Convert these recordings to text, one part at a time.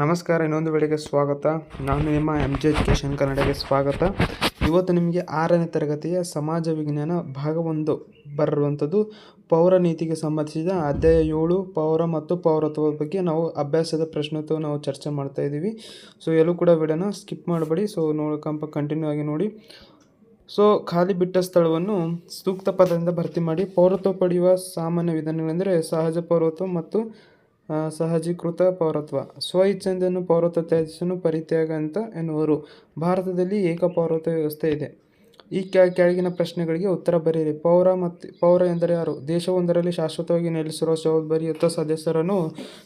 ನಮಸ್ಕಾರ, ಇನ್ನೊಂದು ವೇಳೆಗೆ ಸ್ವಾಗತ. ನಾನು ನಿಮ್ಮ ಎಂ ಜಿ ಎಜುಕೇಷನ್ ಕನ್ನಡಗೆ ಸ್ವಾಗತ. ಇವತ್ತು ನಿಮಗೆ ಆರನೇ ತರಗತಿಯ ಸಮಾಜ ವಿಜ್ಞಾನ ಭಾಗ ಒಂದು ಬರುವಂಥದ್ದು. ಪೌರ ನೀತಿಗೆ ಸಂಬಂಧಿಸಿದ ಅಧ್ಯಾಯ ಏಳು, ಪೌರ ಮತ್ತು ಪೌರತ್ವದ ಬಗ್ಗೆ ನಾವು ಅಭ್ಯಾಸದ ಪ್ರಶ್ನೋತ್ತರ ನಾವು ಚರ್ಚೆ ಮಾಡ್ತಾ ಇದ್ದೀವಿ. ಸೊ ಎಲ್ಲೂ ಕೂಡ ವಿಡಿಯೋನ ಸ್ಕಿಪ್ ಮಾಡಬೇಡಿ. ಸೊ ನೋಡ್ಕಂಪ ಕಂಟಿನ್ಯೂ ಆಗಿ ನೋಡಿ. ಸೊ ಖಾಲಿ ಬಿಟ್ಟ ಸ್ಥಳವನ್ನು ಸೂಕ್ತ ಪದದಿಂದ ಭರ್ತಿ ಮಾಡಿ, ಪೌರತ್ವ ಪಡೆಯುವ ಸಾಮಾನ್ಯ ವಿಧಾನಗಳೆಂದರೆ ಸಹಜ ಪೌರತ್ವ ಮತ್ತು ಸಹಜೀಕೃತ ಪೌರತ್ವ. ಸ್ವ ಇಚ್ಛೆಯಿಂದನು ಪೌರತ್ವ ತ್ಯಜಿಸಲು ಪರಿತ್ಯಾಗ ಅಂತ ಎನ್ನುವರು. ಭಾರತದಲ್ಲಿ ಏಕ ಪೌರತ್ವ ವ್ಯವಸ್ಥೆ ಇದೆ. ಈ ಕೆಳ ಕೆಳಗಿನ ಪ್ರಶ್ನೆಗಳಿಗೆ ಉತ್ತರ ಬರೆಯಿರಿ ಪೌರ ಮತ್ತು, ಪೌರ ಎಂದರೆ ಯಾರು? ದೇಶವೊಂದರಲ್ಲಿ ಶಾಶ್ವತವಾಗಿ ನೆಲೆಸಿರುವ ಜವಾಬ್ದಾರಿಯುತ ಸದಸ್ಯರನ್ನು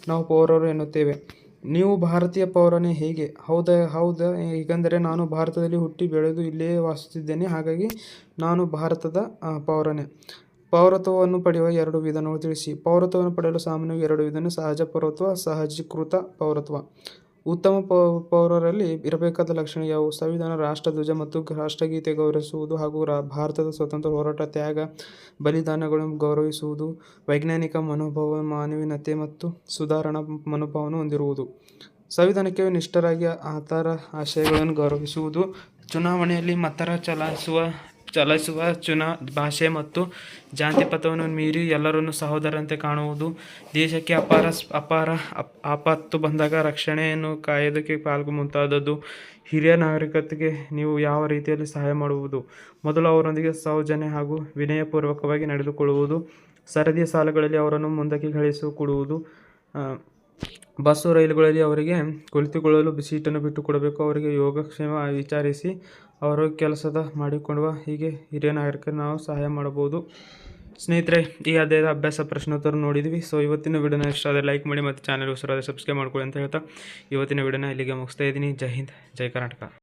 ನಾವು ಪೌರರು ಎನ್ನುತ್ತೇವೆ. ನೀವು ಭಾರತೀಯ ಪೌರನೇ ಹೇಗೆ? ಹೌದಾ ಹೌದಾ ಹೇಗೆಂದರೆ ನಾನು ಭಾರತದಲ್ಲಿ ಹುಟ್ಟಿ ಬೆಳೆದು ಇಲ್ಲೇ ವಾಸಿಸುತ್ತಿದ್ದೇನೆ. ಹಾಗಾಗಿ ನಾನು ಭಾರತದ ಪೌರನೇ. ಪೌರತ್ವವನ್ನು ಪಡೆಯುವ ಎರಡು ವಿಧಾನಗಳು ತಿಳಿಸಿ. ಪೌರತ್ವವನ್ನು ಪಡೆಯಲು ಸಾಮಾನ್ಯವಾಗಿ ಎರಡು ವಿಧಾನ, ಸಹಜ ಪೌರತ್ವ, ಸಹಜೀಕೃತ ಪೌರತ್ವ. ಉತ್ತಮ ಪೌರರಲ್ಲಿ ಇರಬೇಕಾದ ಲಕ್ಷಣ ಯಾವುವು? ಸಂವಿಧಾನ ರಾಷ್ಟ್ರಧ್ವಜ ಮತ್ತು ರಾಷ್ಟ್ರಗೀತೆ ಗೌರವಿಸುವುದು ಹಾಗೂ ಭಾರತದ ಸ್ವತಂತ್ರ ಹೋರಾಟ, ತ್ಯಾಗ, ಬಲಿದಾನಗಳನ್ನು ಗೌರವಿಸುವುದು, ವೈಜ್ಞಾನಿಕ ಮನೋಭಾವ, ಮಾನವೀಯತೆ ಮತ್ತು ಸುಧಾರಣಾ ಮನೋಭಾವವನ್ನು ಹೊಂದಿರುವುದು. ಸಂವಿಧಾನಕ್ಕೆ ನಿಷ್ಠರಾಗಿ ಆತರ ಆಶಯಗಳನ್ನು ಗೌರವಿಸುವುದು, ಚುನಾವಣೆಯಲ್ಲಿ ಮತರ ಚಲಾಯಿಸುವ ಚಲಾಯಿಸುವ ಚುನಾ ಭಾಷೆ ಮತ್ತು ಜಾತಿಪಥವನ್ನು ಮೀರಿ ಎಲ್ಲರನ್ನು ಸಹೋದರಂತೆ ಕಾಣುವುದು. ದೇಶಕ್ಕೆ ಅಪಾರ ಅಪಾರ ಅಪ್- ಆಪತ್ತು ಬಂದಾಗ ರಕ್ಷಣೆಯನ್ನು ಕಾಯೋದಕ್ಕೆ ಪಾಲ್ಗೊ ಮುಂತಾದದ್ದು ಹಿರಿಯ ನಾಗರಿಕತೆಗೆ ನೀವು ಯಾವ ರೀತಿಯಲ್ಲಿ ಸಹಾಯ ಮಾಡುವುದು? ಮೊದಲು ಅವರೊಂದಿಗೆ ಸೌಜನ್ಯ ಹಾಗೂ ವಿನಯಪೂರ್ವಕವಾಗಿ ನಡೆದುಕೊಳ್ಳುವುದು. ಸರದಿಯ ಸಾಲುಗಳಲ್ಲಿ ಅವರನ್ನು ಮುಂದಕ್ಕೆ ಕಳಿಸಿಕೊಡುವುದು ಬಸ್ಸು ರೈಲುಗಳಲ್ಲಿ ಅವರಿಗೆ ಕುಳಿತುಕೊಳ್ಳಲು ಸೀಟನ್ನು ಬಿಟ್ಟು ಕೊಡಬೇಕು ಅವರಿಗೆ ಯೋಗಕ್ಷೇಮ ವಿಚಾರಿಸಿ ಅವರು ಕೆಲಸದ ಮಾಡಿಕೊಳ್ಳುವ ಹೀಗೆ ಹಿರಿಯ ನಾಗರಿಕರು ನಾವು ಸಹಾಯ ಮಾಡಬಹುದು. ಸ್ನೇಹಿತರೆ, ಈ ಅದೇ ಅಭ್ಯಾಸ ಪ್ರಶ್ನೋತ್ತರ ನೋಡಿದ್ವಿ ಸೊ ಇವತ್ತಿನ ವಿಡಿಯೋನ ಇಷ್ಟ ಆದರೆ ಲೈಕ್ ಮಾಡಿ ಮತ್ತು ಚಾನಲ್ ಆದರೆ ಸಬ್ಸ್ಕ್ರೈಬ್ ಮಾಡ್ಕೊಳ್ಳಿ ಅಂತ ಹೇಳ್ತಾ, ಇವತ್ತಿನ ವಿಡಿಯೋನ ಇಲ್ಲಿಗೆ ಮುಗಿಸ್ತಾ ಇದ್ದೀನಿ. ಜೈ ಹಿಂದ್, ಜೈ ಕರ್ನಾಟಕ.